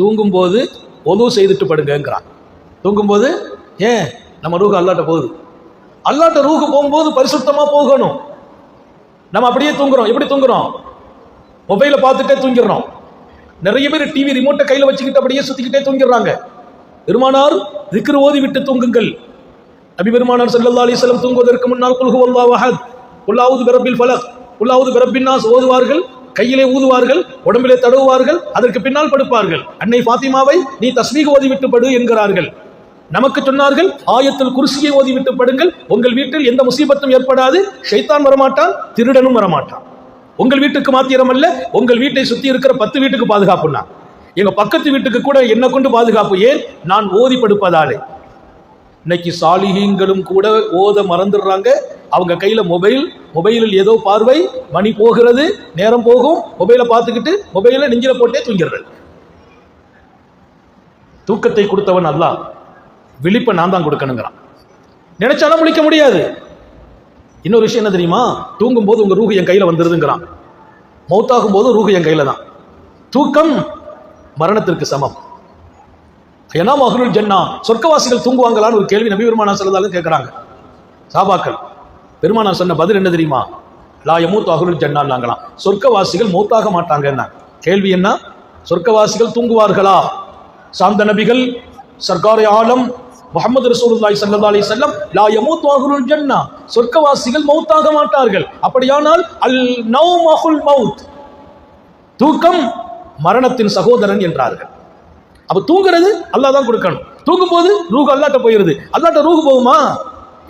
தூங்கும்போது ஒது செய்துட்டு படுங்கிறான் தூங்கும்போது ஏன் நம்ம ரூஹு அல்லாட்ட போகுது. அல்லாட்ட ரூஹு போகும்போது பரிசுத்தமாக போகணும். நம்ம அப்படியே தூங்குறோம். எப்படி தூங்குறோம்? மொபைலை பார்த்துட்டே தூங்கிடுறோம். நிறைய பேர் டிவி ரிமோட்டை கையில் வச்சுக்கிட்டு அப்படியே சுத்திக்கிட்டே தூங்கிடுறாங்க. பெருமானார் திக்ரு ஓதி விட்டு தூங்குங்கள். நபி பெருமானார் சல்லா அலைஹி தூங்குவதற்கு முன்னால் குல்ஹு வல்லாஹு அஹத். பிறப்பில் பிரபில் ஃபலக். பிறப்பின் நாஸ். ஓதுவார்கள். கையிலே ஊதுவார்கள் உடம்பிலே தடவுவார்கள் அதற்கு பின்னால் படுப்பார்கள். அன்னை ஃபாத்திமாவை நீ தஸ்மீக ஓதிவிட்டு படு என்கிறார்கள். நமக்கு சொன்னார்கள் ஆயத்தில் குருசியை ஓதிவிட்டு படுங்கள். உங்கள் வீட்டில் எந்த முசீபத்தும் ஏற்படாது. ஷைத்தான் வரமாட்டான் திருடனும் வரமாட்டான். உங்கள் வீட்டுக்கு மாத்திரம் அல்ல உங்கள் வீட்டை சுத்தி இருக்கிற பத்து வீட்டுக்கு பாதுகாப்புனா எங்க பக்கத்து வீட்டுக்கு கூட என்ன கொண்டு பாதுகாப்பு ஏன்? நான் ஓதி படுப்பதாலே. இன்னைக்கு சாலிகங்களும் கூட ஓத மறந்துடுறாங்க. அவங்க கையில மொபைல் மொபைலில் ஏதோ பார்வை மணி போகிறது நேரம் போகும். மொபைலை பார்த்துக்கிட்டு மொபைலை நெஞ்சில் போட்டே தூங்கிடுறது. தூக்கத்தை கொடுத்தவன் அல்ல விழிப்பை நான் தான் கொடுக்கணுங்கிறான். நினைச்சாலும் முழிக்க முடியாது. இன்னொரு விஷயம் என்ன தெரியுமா? தூங்கும் போது உங்க ரூஹு என் கையில் வந்துருதுங்கிறான். மௌத்தாகும் போது ரூஹு என் கையில தான். தூக்கம் மரணத்திற்கு சமம். ஏன்னா மகளுள் ஜன்னா சொர்க்கவாசிகள் தூங்குவாங்களான்னு ஒரு கேள்வி நபி பெருமானா சொல்லதாலும் கேட்குறாங்க. சாபாக்கள் பெருமானார் சொன்ன பதில் என்ன தெரியுமா? லா யமூத் அகுலுல் ஜன்னாங்களாம் சொர்க்கவாசிகள் மௌத்தாக மாட்டாங்கன்னா. கேள்வி என்ன? சொர்க்கவாசிகள் தூங்குவார்களா? சாந்த நபிகள் சர்க்காரை ஆலம் முகமது ரசூலுல்லாய் சல்லா அலி செல்லம் லா யமூத் அகுலுல் ஜன்னா. சொர்க்கவாசிகள் மௌத்தாக மாட்டார்கள். அப்படியானால் அல் நௌமஹுல் மவுத் தூக்கம் மரணத்தின் சகோதரன் என்றார்கள். அப்போ தூங்குறது அல்லாஹ் தான் கொடுக்கணும். தூங்கும் போது ரூஹ் அல்லாட்ட போயிருது அல்லாட்ட ரூஹ் போகுமா?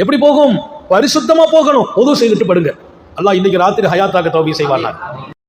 எப்படி போகும்? பரிசுத்தமா போகணும். பொது செய்துட்டு படுங்க. அல்லாஹ் இன்னைக்கு ராத்திரி ஹயாத்தாக தௌபி செய்வாங்க